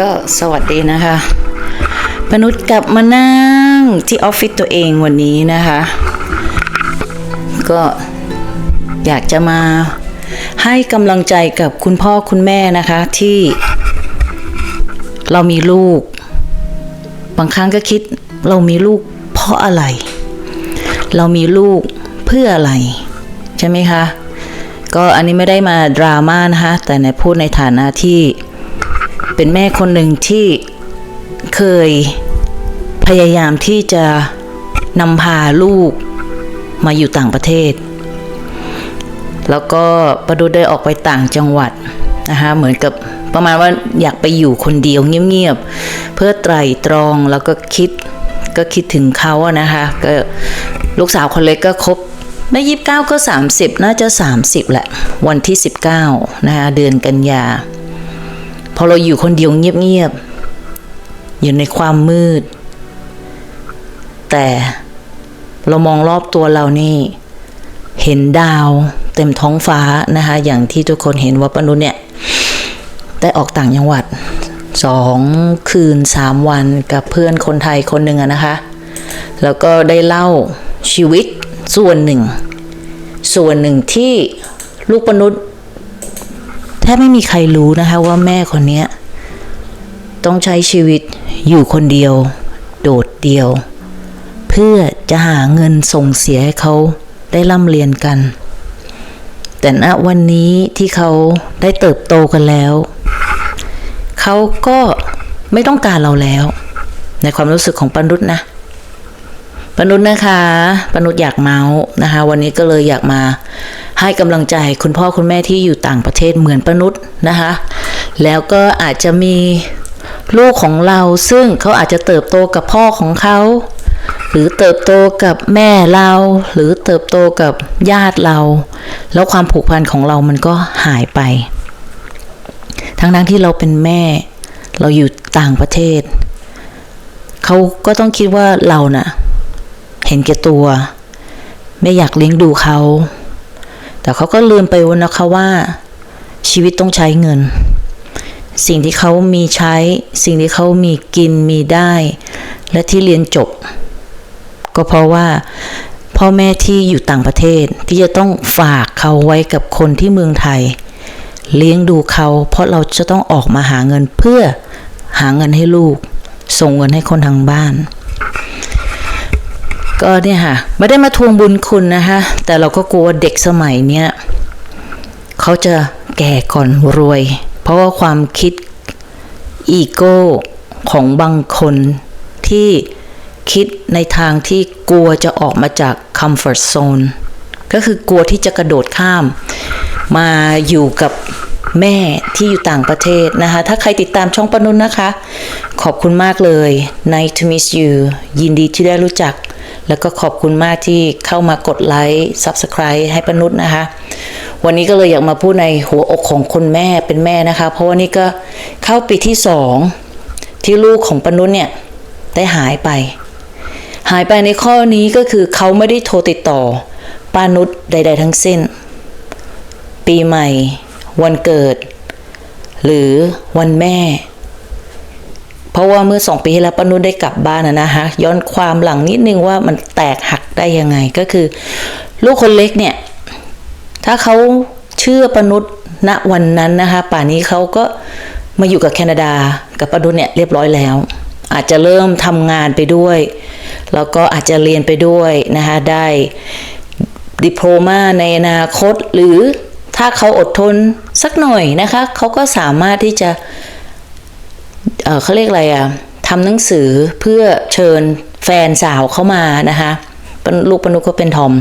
ก็สวัสดีนะคะ มนุษย์กลับมานั่งที่ออฟฟิศตัวเองวันนี้นะคะ ก็อยากจะมาให้กำลังใจกับคุณพ่อคุณแม่นะคะที่เรามีลูก บางครั้งก็คิดเรามีลูกเพราะอะไร เรามีลูกเพื่ออะไร ใช่ไหมคะ ก็อันนี้ไม่ได้มาดราม่านะคะ แต่ในพูดในฐานะที่ เป็นแม่คนหนึ่งที่เคยพยายามที่จะนำพาลูกมาอยู่ต่างประเทศ แล้วก็ประดุได้ออกไปต่างจังหวัดนะคะเหมือนกับประมาณว่าอยากไปอยู่คนเดียวเงียบๆเพื่อไตรตรองแล้วก็คิดก็คิดถึงเขาอะนะคะก็ลูกสาวคนเล็กก็ครบไม่ยี่สิบเก้าก็สามสิบน่าจะสามสิบแหละ วันที่สิบเก้านะคะเดือนกันยา อเราอยู่คนเดียวเงียบๆอยู่ในความมืด แต่เรามองรอบตัวเรานี่ เห็นดาวเต็มท้องฟ้านะคะอย่างที่ทุกคนเห็นว่าปนุษเนี่ยได้ออกต่างจังหวัดสองคืนสามวันกับเพื่อนคนไทยคนหนึ่งอะนะคะ แล้วก็ได้เล่าชีวิตส่วนหนึ่ง ส่วนหนึ่งที่ลูกปนุษย์ แทบไม่มีใครรู้นะคะว่าแม่คนนี้ต้องใช้ชีวิตอยู่คนเดียว โดดเดียว เพื่อจะหาเงินส่งเสียให้เขาได้ร่ำเรียนกัน แต่ณวันนี้ที่เขาได้เติบโตกันแล้ว เขาก็ไม่ต้องการเราแล้ว ในความรู้สึกของปนุษนะ ปนุษนะคะปนุษอยากเมาส์นะคะ วันนี้ก็เลยอยากมาให้กำลังใจคุณพ่อคุณแม่ที่อยู่ต่างประเทศเหมือนปนุษนะคะ แล้วก็อาจจะมีลูกของเราซึ่งเขาอาจจะเติบโตกับพ่อของเขา หรือเติบโตกับแม่เรา หรือเติบโตกับญาติเรา แล้วความผูกพันของเรามันก็หายไป ทั้งทั้งที่เราเป็นแม่ เราอยู่ต่างประเทศ เขาก็ต้องคิดว่าเราน่ะ เห็นแก่ตัว ไม่อยากเลี้ยงดูเขา แต่เขาก็ลืมไปว่านะคะว่า ชีวิตต้องใช้เงิน สิ่งที่เขามีใช้ สิ่งที่เขามีกินมีได้ และที่เรียนจบ ก็เพราะว่าพ่อแม่ที่อยู่ต่างประเทศที่จะต้องฝากเขาไว้กับคนที่เมืองไทย เลี้ยงดูเขา เพราะเราจะต้องออกมาหาเงินเพื่อหาเงินให้ลูก ส่งเงินให้คนทางบ้าน ก็เนี่ยค่ะไม่ได้มาทวงบุญคุณนะคะแต่เราก็กลัวเด็กสมัยเนี้ยเขาจะแก่ก่อนรวย เพราะว่าความคิดอีโก้ของบางคนที่คิดในทางที่กลัวจะออกมาจาก comfort zone ก็คือกลัวที่จะกระโดดข้าม มาอยู่กับแม่ที่อยู่ต่างประเทศนะคะ ถ้าใครติดตามช่องปนุนนะคะ ขอบคุณมากเลย Nice to meet you ยินดีที่ได้รู้จัก แล้วก็ขอบคุณมากที่เข้ามากดไลค์ Subscribe ให้ปนุษนะคะ วันนี้ก็เลยอยากมาพูดในหัวอกของคนแม่เป็นแม่นะคะ เพราะว่านี่ก็เข้าปีที่สองที่ลูกของปนุษเนี่ยได้หายไป หายไปในข้อนี้ก็คือเขาไม่ได้โทรติดต่อปานุษใด ๆ ทั้งสิ้น ปีใหม่ วันเกิด หรือวันแม่ เพราะว่าเมื่อสองปีที่แล้วปานุษได้กลับบ้านนะนะคะย้อนความหลังนิดนึงว่ามันแตกหักได้ยังไงก็คือ ลูกคนเล็กเนี่ย ถ้าเขาเชื่อปนุษณวันนั้นนะคะป่านนี้เขาก็มาอยู่กับแคนาดากับปนุษเนี่ยเรียบร้อยแล้ว อาจจะเริ่มทำงานไปด้วย แล้วก็อาจจะเรียนไปด้วยนะคะได้ดิโพมาในอนาคตหรือถ้าเขาอดทนสักหน่อยนะคะเขาก็สามารถที่จะ เขาเรียกอะไรอะทำหนังสือเพื่อเชิญแฟนสาวเข้ามานะคะลูกปนุกก็เป็นทอม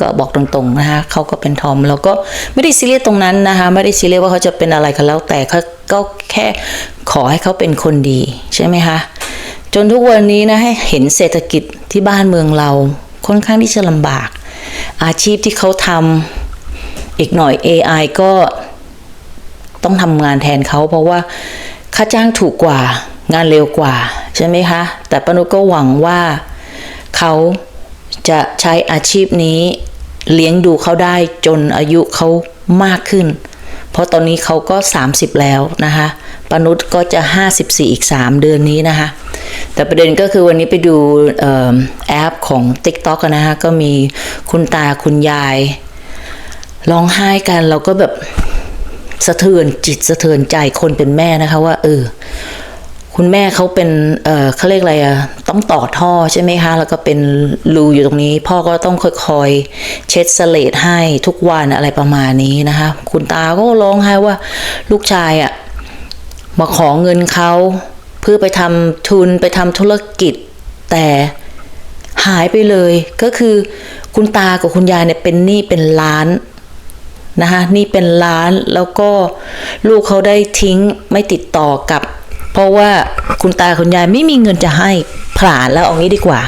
ก็บอกตรงๆนะคะเขาก็เป็นทอมแล้วก็ไม่ได้ซีเรียสตรงนั้นนะคะไม่ได้ซีเรียสว่าเขาจะเป็นอะไรก็แล้วแต่เขาก็แค่ขอให้เขาเป็นคนดีใช่ไหมคะจนทุกวันนี้นะให้เห็นเศรษฐกิจที่บ้านเมืองเราค่อนข้างที่จะลำบาก อาชีพที่เขาทำอีกหน่อย AI ก็ต้องทำงานแทนเขาเพราะว่า ค่าจ้างถูกกว่างานเร็วกว่าใช่ไหมคะ แต่ปนุก็หวังว่าเขาจะใช้อาชีพนี้เลี้ยงดูเขาได้จนอายุเขามากขึ้น เพราะตอนนี้เขาก็ 30 แล้วนะคะปนุชก็จะ 54 อีก 3 เดือนนี้นะคะ แต่ประเด็นก็คือวันนี้ไปดูออแอปของ TikTok อะนะคะก็มีคุณตาคุณยายร้องไห้กันเราก็แบบ สะเทือนจิตสะเทือนใจคนเป็นแม่นะคะว่าเออคุณแม่เขาเป็น เออเขาเรียกอะไรอะต้องต่อท่อใช่ไหมคะ แล้วก็เป็นรูอยู่ตรงนี้ พ่อก็ต้องค่อยๆ เช็ดสเลดให้ทุกวันอะไรประมาณนี้นะคะ คุณตาก็ร้องไห้ว่าลูกชายอะมาขอเงินเขาเพื่อไปทำทุนไปทำธุรกิจ แต่หายไปเลย ก็คือคุณตากับคุณยายเนี่ยเป็นหนี้เป็นล้าน นะคะนี่เป็นล้านแล้วก็ลูกเขาได้ทิ้งไม่ติดต่อกับ เพราะว่าคุณตาคุณยายไม่มีเงินจะให้ผลาญแล้วเอางี้ดีกว่า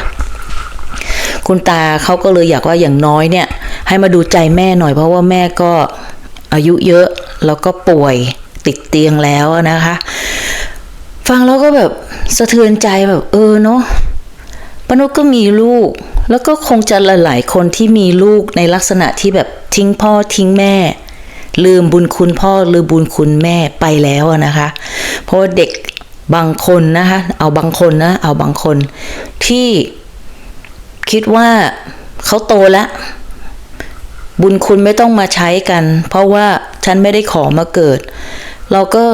คุณตาเขาก็เลยอยากว่าอย่างน้อยเนี่ย ให้มาดูใจแม่หน่อยเพราะว่าแม่ก็อายุเยอะแล้วก็ป่วยติดเตียงแล้วนะคะ ฟังแล้วก็แบบสะเทือนใจแบบเออเนาะปนุก็มีลูก แล้วก็คงจะหลายๆคนที่มีลูกในลักษณะที่แบบทิ้งพ่อทิ้งแม่ ลืมบุญคุณพ่อลืมบุญคุณแม่ไปแล้วนะคะ เพราะเด็กบางคนนะคะ เอาบางคนนะ เอาบางคน ที่คิดว่าเขาโตแล้ว บุญคุณไม่ต้องมาใช้กัน เพราะว่าฉันไม่ได้ขอมาเกิด เราก็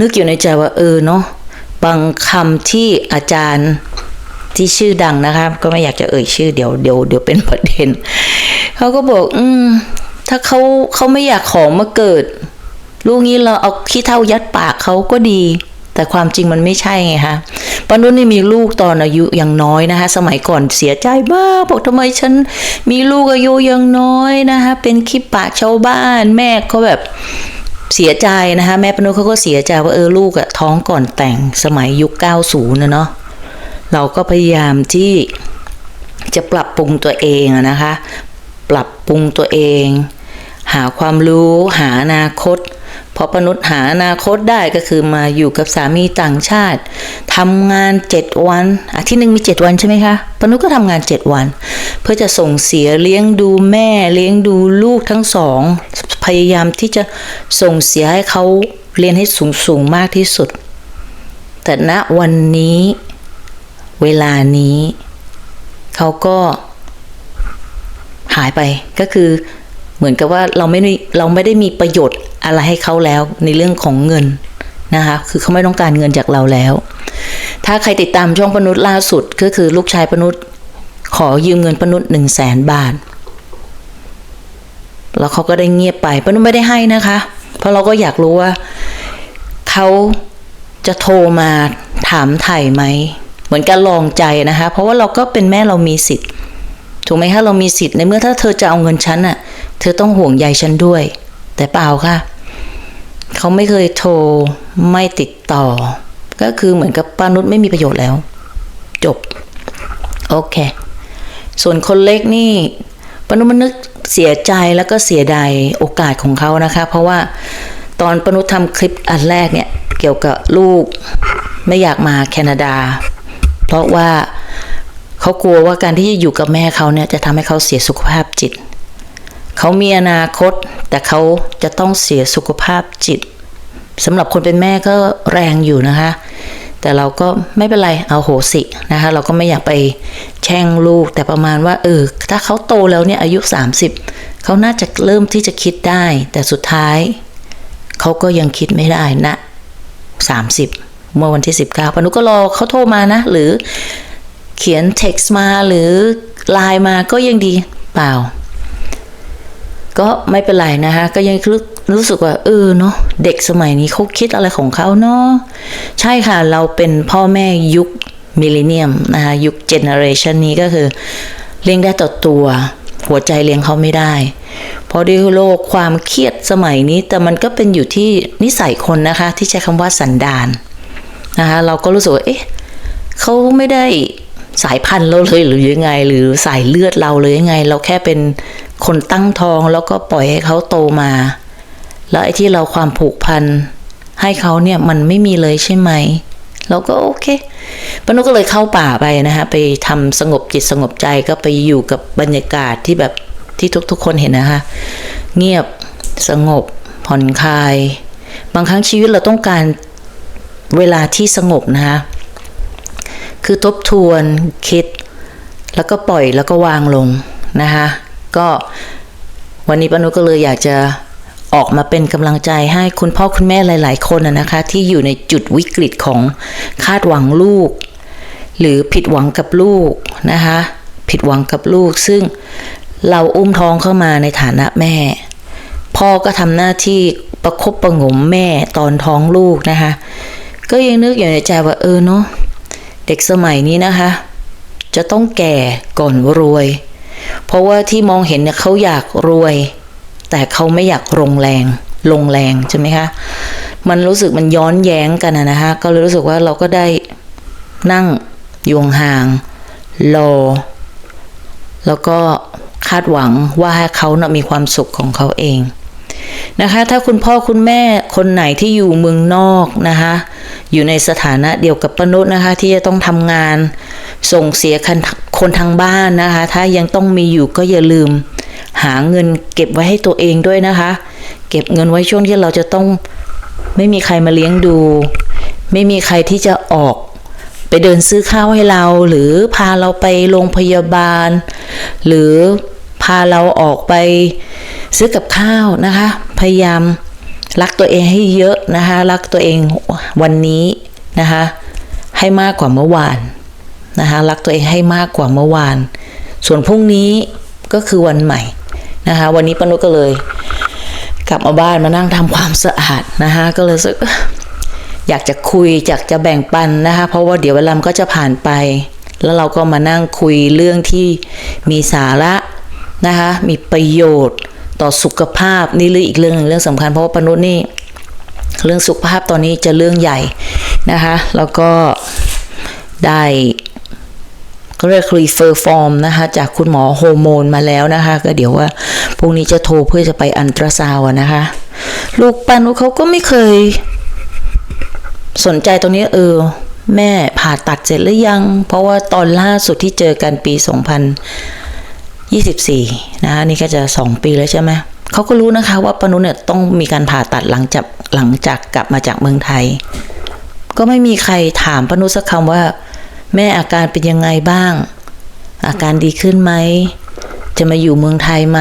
นึกอยู่ในใจว่าเออเนาะบางคำที่อาจารย์ ที่ชื่อดังนะคะก็ไม่อยากจะเอ่ยชื่อเดี๋ยวเดี๋ยวเดี๋ยวเป็นประเด็นเขาก็บอก อืม ถ้าเขาเขาไม่อยากขอมาเกิด ลูกนี้เราเอาขี้เท่ายัดปากเขาก็ดี แต่ความจริงมันไม่ใช่ไงคะปานุนนี่มีลูกตอนอายุยังน้อยนะคะ สมัยก่อนเสียใจมากบอกทำไมฉันมีลูกอายุยังน้อยนะคะ เป็นขี้ปากชาวบ้านแม่ก็แบบเสียใจนะคะ แม่ปนุนเขาก็เสียใจว่าเออลูกอะท้องก่อนแต่งสมัยยุค 90นะเนาะ เราก็พยายามที่จะปรับปรุงตัวเองนะคะ ปรับปรุงตัวเอง หาความรู้หาอนาคตพอปนุษย์หาอนาคตได้ก็คือมาอยู่กับสามีต่างชาติทำงานเจ็ดวัน อาทิตย์หนึ่งมีเจ็ดวันใช่ไหมคะปนุษย์ก็ทำงานเจ็ดวัน เพื่อจะส่งเสียเลี้ยงดูแม่เลี้ยงดูลูกทั้งสอง พยายามที่จะส่งเสียให้เขาเรียนให้สูงสูงมากที่สุด แต่ณวันนี้ เวลานี้ เขาก็หายไปก็คือเหมือนกับว่าเราไม่ได้เราไม่ได้มีประโยชน์อะไรให้เขาแล้วในเรื่องของเงินนะคะคือเขาไม่ต้องการเงินจากเราแล้ว ถ้าใครติดตามช่องปนุษย์ล่าสุดก็คือลูกชายปนุษย์ขอยืมเงินปนุษย์หนึ่งแสนบาท แล้วเขาก็ได้เงียบไปปนุษย์ไม่ได้ให้นะคะ เพราะเราก็อยากรู้ว่าเขาจะโทรมาถามไถ่ไหม มือนกันลองใจนะคะ เพราะว่าเราก็เป็นแม่เรามีสิทธิ์ ถูกไหมคะเรามีสิทธิ์ในเมื่อถ้าเธอจะเอาเงินฉันน่ะ เธอต้องห่วงใยฉันด้วย แต่เปล่าค่ะ เขาไม่เคยโทรไม่ติดต่อ ก็คือเหมือนกับป้านุชไม่มีประโยชน์แล้ว จบ โอเค ส่วนคนเล็กนี่ป้านุมันนึกเสียใจแล้วก็เสียดายโอกาสของเขานะคะ เพราะว่าตอนปานุทำคลิปอันแรกเนี่ย เกี่ยวกับลูกไม่อยากมาแคนาดา เพราะว่าเขากลัวว่าการที่จะอยู่กับแม่เขาเนี่ยจะทำให้เขาเสียสุขภาพจิต เขามีอนาคต แต่เขาจะต้องเสียสุขภาพจิตสำหรับคนเป็นแม่ก็แรงอยู่นะคะ แต่เราก็ไม่เป็นไรเอาโหสินะคะ เราก็ไม่อยากไปแช่งลูก แต่ประมาณว่าเออถ้าเขาโตแล้วเนี่ยอายุ 30 เขาน่าจะเริ่มที่จะคิดได้ แต่สุดท้าย เขาก็ยังคิดไม่ได้นะ30 เมื่อวันที่ 19ปานุก็รอเขาโทรมานะ หรือเขียน text มาหรือไลน์มาก็ยังดีเปล่า ก็ไม่เป็นไรนะคะก็ยังรู้รู้สึกว่าเออเนาะเด็กสมัยนี้เขาคิดอะไรของเขาเนาะใช่ค่ะเราเป็นพ่อแม่ยุคมิลเลนเนียมนะคะยุคเจเนอเรชันนี้ก็คือ เลี้ยงได้ต่อตัว หัวใจเลี้ยงเขาไม่ได้ เพราะด้วยโลกความเครียดสมัยนี้ แต่มันก็เป็นอยู่ที่นิสัยคนนะคะ ที่ใช้คำว่าสันดาน นะคะเราก็รู้สึกว่าเอ๊ะเขาไม่ได้สายพันธุ์เราเลยหรือยังไง หรือสายเลือดเราเลยยังไง เราแค่เป็นคนตั้งทองแล้วก็ปล่อยให้เขาโตมา แล้วไอ้ที่เราความผูกพันให้เขาเนี่ยมันไม่มีเลยใช่ไหมเราก็โอเคปนุก็เลยเข้าป่าไปนะคะไปทำสงบจิตสงบใจก็ไปอยู่กับบรรยากาศที่แบบที่ทุกๆคนเห็นนะคะ เงียบสงบผ่อนคลาย บางครั้งชีวิตเราต้องการ เวลาที่สงบนะคะคือทบทวนคิด แล้วก็ปล่อยแล้วก็วางลงนะคะก็วันนี้ปานุก็เลยอยากจะออกมาเป็นกำลังใจให้คุณพ่อคุณแม่หลาย ๆ คนนะนะคะ ที่อยู่ในจุดวิกฤตของคาดหวังลูก หรือผิดหวังกับลูกนะคะผิดหวังกับลูก ซึ่งเราอุ้มท้องเข้ามาในฐานะแม่ พ่อก็ทำหน้าที่ประคบประงมแม่ตอนท้องลูกนะคะ ก็ยังนึกอยู่ในใจว่าเออเนาะเด็กสมัยนี้นะคะ จะต้องแก่ก่อนรวย เพราะว่าที่มองเห็นเนี่ยเขาอยากรวย แต่เขาไม่อยากลงแรง ลงแรงใช่ไหมคะมันรู้สึกมันย้อนแย้งกันนะนะคะก็เลยรู้สึกว่าเราก็ได้นั่งอยู่ห่างรอแล้วก็คาดหวังว่าให้เขานะมีความสุขของเขาเอง นะคะ ถ้าคุณพ่อคุณแม่คนไหนที่อยู่เมืองนอกนะคะ อยู่ในสถานะเดียวกับปนุษย์นะคะ ที่จะต้องทำงานส่งเสียคนคนทางบ้านนะคะ ถ้ายังต้องมีอยู่ก็อย่าลืม หาเงินเก็บไว้ให้ตัวเองด้วยนะคะ เก็บเงินไว้ช่วงที่เราจะต้องไม่มีใครมาเลี้ยงดู ไม่มีใครที่จะออกไปเดินซื้อข้าวให้เรา หรือพาเราไปโรงพยาบาล หรือพาเราออกไป ซื้อกับข้าวนะคะ พยายามรักตัวเองให้เยอะนะคะ รักตัวเองวันนี้นะคะ ให้มากกว่าเมื่อวานนะคะ รักตัวเองให้มากกว่าเมื่อวาน ส่วนพรุ่งนี้ก็คือวันใหม่นะคะ วันนี้ปนุก็เลย กลับมาบ้านมานั่งทำความสะอาดนะคะ ก็เลยรู้สึกอยากจะคุยอยากจะแบ่งปันนะคะ เพราะว่าเดี๋ยวเวลามันก็จะผ่านไป แล้วเราก็มานั่งคุยเรื่องที่มีสาระนะคะ มีประโยชน์ ต่อสุขภาพนี่เรื่องอีกเรื่องหนึงเรื่องสำคัญเพราะว่าปนุษย์นี่เรื่องสุขภาพตอนนี้จะเรื่องใหญ่นะคะ แล้วก็ได้ก็เรียกรีเฟอร์ฟอร์มนะคะจากคุณหมอโฮอร์โมนมาแล้วนะคะ ก็เดี๋ยวว่าพรุ่งนี้จะโทรเพื่อจะไปอันตราซาวะนะคะ ลูกปันเขาก็ไม่เคย สนใจตรงนี้เออ แม่ผ่าตัดเสร็จหรือยัง เพราะว่าตอนล่าสุดที่เจอกันปี 24นะคะนี่ก็จะ 2 ปีแล้วใช่ไหมเขาก็รู้นะคะว่าปนุเนี่ยต้องมีการผ่าตัดหลังจากหลังจากกลับมาจากเมืองไทย ก็ไม่มีใครถามปนุสักคำว่า แม่อาการเป็นยังไงบ้าง อาการดีขึ้นไหม จะมาอยู่เมืองไทยไหม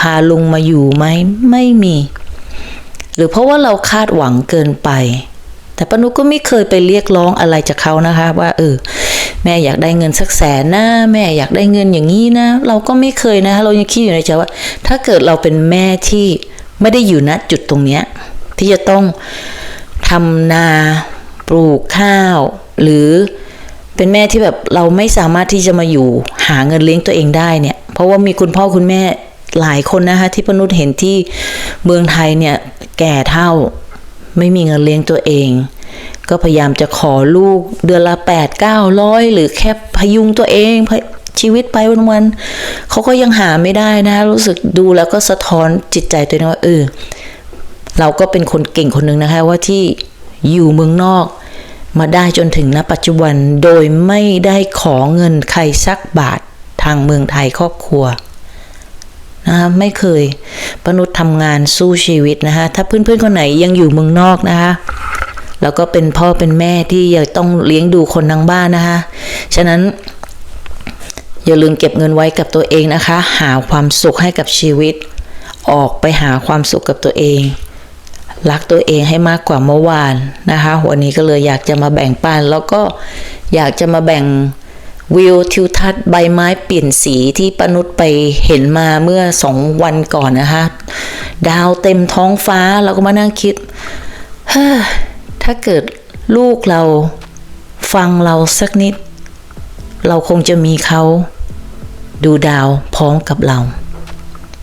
พาลุงมาอยู่ไหมไม่มี หรือเพราะว่าเราคาดหวังเกินไป แต่ปนุก็ไม่เคยไปเรียกร้องอะไรจากเขานะคะ ว่าเออ แม่อยากได้เงินสักแสนนะแม่อยากได้เงินอย่างนี้นะ เราก็ไม่เคยนะ เรายังคิดอยู่ในใจว่า ถ้าเกิดเราเป็นแม่ที่ไม่ได้อยู่ณจุดตรงเนี้ยที่จะต้องทำนาปลูกข้าว หรือเป็นแม่ที่แบบเราไม่สามารถที่จะมาอยู่หาเงินเลี้ยงตัวเองได้เนี่ย เพราะว่ามีคุณพ่อคุณแม่หลายคนนะคะที่ปนุษย์เห็นที่เมืองไทยเนี่ยแก่เท่าไม่มีเงินเลี้ยงตัวเอง ก็พยายามจะขอลูกเดือนละแปดเก้าร้อยหรือแค่พยุงตัวเองพชีวิตไปวันๆเขาก็ยังหาไม่ได้นะ รู้สึกดูแล้วก็สะท้อนจิตใจตัวเองว่าเออเราก็เป็นคนเก่งคนหนึ่งนะคะว่าที่อยู่เมืองนอก มาได้จนถึงณปัจจุบันโดยไม่ได้ขอเงินใครสักบาททางเมืองไทยครอบครัวนะคะไม่เคยปนุษย์ทำงานสู้ชีวิตนะคะถ้าเพื่อนๆคนไหนยังอยู่เมืองนอกนะคะ แล้วก็เป็นพ่อเป็นแม่ที่ยังต้องเลี้ยงดูคนทั้งบ้านนะคะ ฉะนั้น อย่าลืมเก็บเงินไว้กับตัวเองนะคะ หาความสุขให้กับชีวิต ออกไปหาความสุขกับตัวเอง รักตัวเองให้มากกว่าเมื่อวานนะคะวันนี้ก็เลยอยากจะมาแบ่งปันแล้วก็อยากจะมาแบ่งวิวทิวทัศน์ใบไม้เปลี่ยนสีที่ปนุษย์ไปเห็นมาเมื่อสองวันก่อนนะคะ ดาวเต็มท้องฟ้าเราก็มานั่งคิดเฮ้อ ถ้าเกิดลูกเราฟังเราสักนิด เราคงจะมีเขาดูดาวพร้อมกับเรา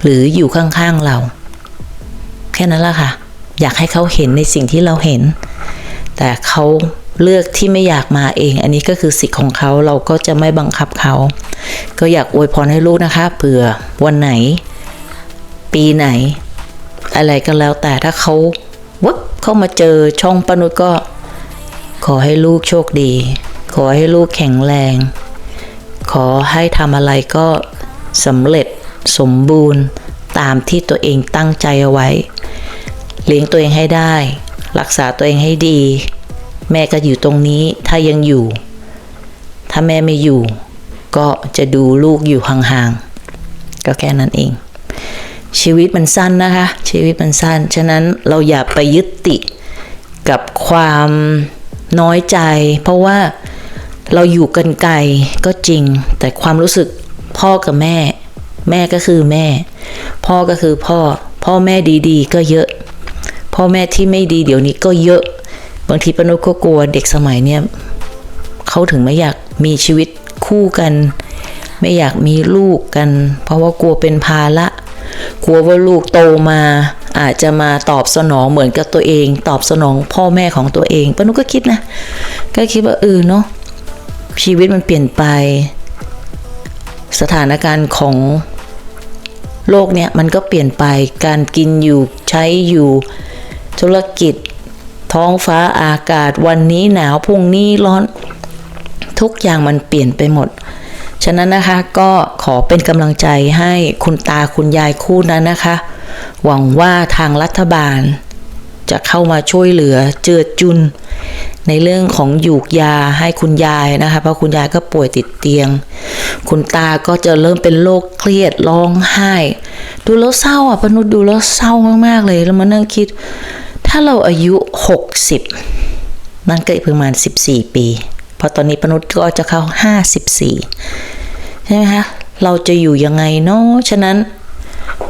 หรืออยู่ข้างๆเรา แค่นั้นละค่ะ อยากให้เขาเห็นในสิ่งที่เราเห็น แต่เขาเลือกที่ไม่อยากมาเอง อันนี้ก็คือสิทธิ์ของเขาเราก็จะไม่บังคับเขา ก็อยากอวยพรให้ลูกนะคะเผื่อวันไหน ปีไหน อะไรก็แล้วแต่ถ้าเขา วับเข้ามาเจอช่องปนุษก็ ขอให้ลูกโชคดี ขอให้ลูกแข็งแรง ขอให้ทำอะไรก็สำเร็จสมบูรณ์ตามที่ตัวเองตั้งใจเอาไว้ เลี้ยงตัวเองให้ได้ รักษาตัวเองให้ดี แม่ก็อยู่ตรงนี้ถ้ายังอยู่ ถ้าแม่ไม่อยู่ ก็จะดูลูกอยู่ห่างๆก็แค่นั้นเอง ชีวิตมันสั้นนะคะ ชีวิตมันสั้น ฉะนั้นเราอย่าไปยึดติดกับความน้อยใจ เพราะว่าเราอยู่กันไกลก็จริง แต่ความรู้สึกพ่อกับแม่ แม่ก็คือแม่ พ่อก็คือพ่อ พ่อแม่ดีๆ ก็เยอะ พ่อแม่ที่ไม่ดีเดี๋ยวนี้ก็เยอะ บางทีปนุก็กลัวเด็กสมัยเนี้ยเขาถึงไม่อยากมีชีวิตคู่กัน ไม่อยากมีลูกกัน เพราะว่ากลัวเป็นภาระ กลัวว่าลูกโตมา อาจจะมาตอบสนองเหมือนกับตัวเอง ตอบสนองพ่อแม่ของตัวเองป้านุก็คิดนะ ก็คิดว่าเออเนาะชีวิตมันเปลี่ยนไป สถานการณ์ของโลกเนี่ยมันก็เปลี่ยนไปการกินอยู่ใช้อยู่ธุรกิจ ท้องฟ้าอากาศวันนี้หนาวพรุ่งนี้ร้อน ทุกอย่างมันเปลี่ยนไปหมด ฉะนั้นนะคะก็ขอเป็นกำลังใจให้คุณตาคุณยายคู่นั้นนะคะ หวังว่าทางรัฐบาล จะเข้ามาช่วยเหลือเจือจุน ในเรื่องของหยูกยาให้คุณยายนะคะ เพราะคุณยายก็ป่วยติดเตียง คุณตาก็จะเริ่มเป็นโรคเครียดร้องไห้ ดูแล้วเศร้าอะปนุษดูแล้วเศร้ามากๆเลยแล้วมานั่งคิด ถ้าเราอายุ 60 นั่นก็อีกประมาณ 14 ปี เพราะตอนนี้ปนุษก็จะเข้า 54 ใช่ไหมคะเราจะอยู่ยังไงเนาะฉะนั้น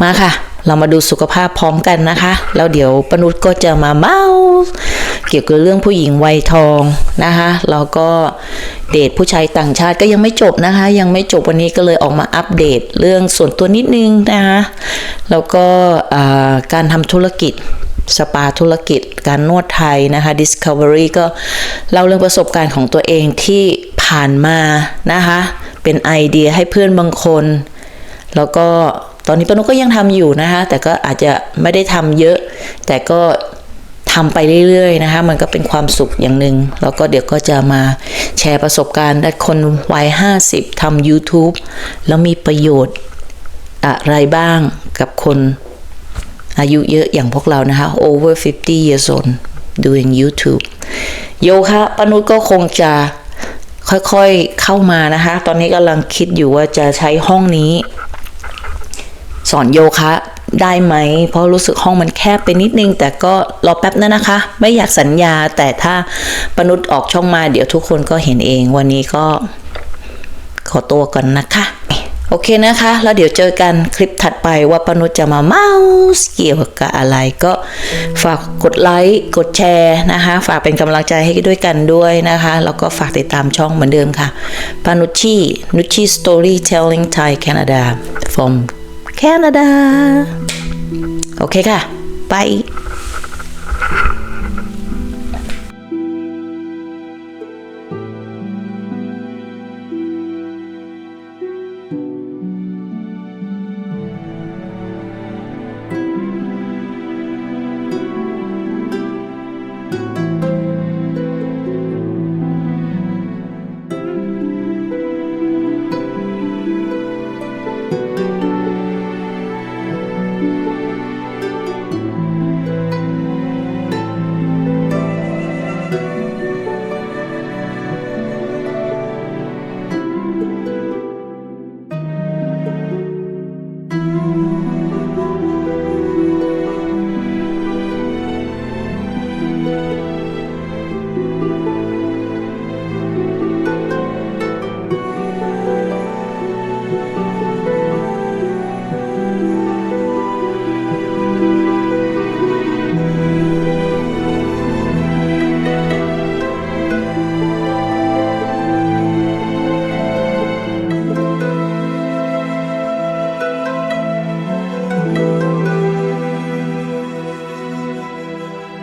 มาค่ะ เรามาดูสุขภาพพร้อมกันนะคะ แล้วเดี๋ยวปนุษก็จะมาเมาส์เกี่ยวกับเรื่องผู้หญิงวัยทองนะคะแล้วก็เดทผู้ชายต่างชาติก็ยังไม่จบนะคะ ยังไม่จบวันนี้ก็เลยออกมาอัปเดตเรื่องส่วนตัวนิดนึงนะคะแล้วก็การทำธุรกิจสปาธุรกิจการนวดไทยนะคะ Discovery ก็เล่าเรื่องประสบการณ์ของตัวเองที่ผ่านมานะคะ เป็นไอเดียให้เพื่อนบางคน แล้วก็ตอนนี้ปานุก็ยังทำอยู่นะคะแต่ก็อาจจะไม่ได้ทำเยอะ แต่ก็ทำไปเรื่อยๆนะคะมันก็เป็นความสุขอย่างหนึ่งแล้วก็เดี๋ยวก็จะมาแชร์ประสบการณ์ด้คนวัย 50ทำ YouTube แล้วมีประโยชน์อะไรบ้างกับคนอายุเยอะอย่างพวกเรานะคะ over 50 years old doing YouTube โยคะปนุก็คงจะ ค่อยๆเข้ามานะคะ ตอนนี้กำลังคิดอยู่ว่าจะใช้ห้องนี้ สอนโยคะได้ไหม เพราะรู้สึกห้องมันแคบไปนิดนึง แต่ก็รอแป๊บนะนะคะ ไม่อยากสัญญาแต่ถ้าปนุษย์ออกช่องมาเดี๋ยวทุกคนก็เห็นเองวันนี้ก็ขอตัวก่อนนะคะ โอเคนะคะ แล้วเดี๋ยวเจอกันคลิปถัดไปว่าปนุจะมาเมาส์เกี่ยวกับอะไรก็ฝากกดไลค์กดแชร์นะคะ ฝากเป็นกำลังใจให้ด้วยกันด้วยนะคะ แล้วก็ฝากติดตามช่องเหมือนเดิมค่ะปานุชีนุชชี storytelling Thai Canada from Canada โอเคค่ะ ไป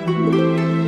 Música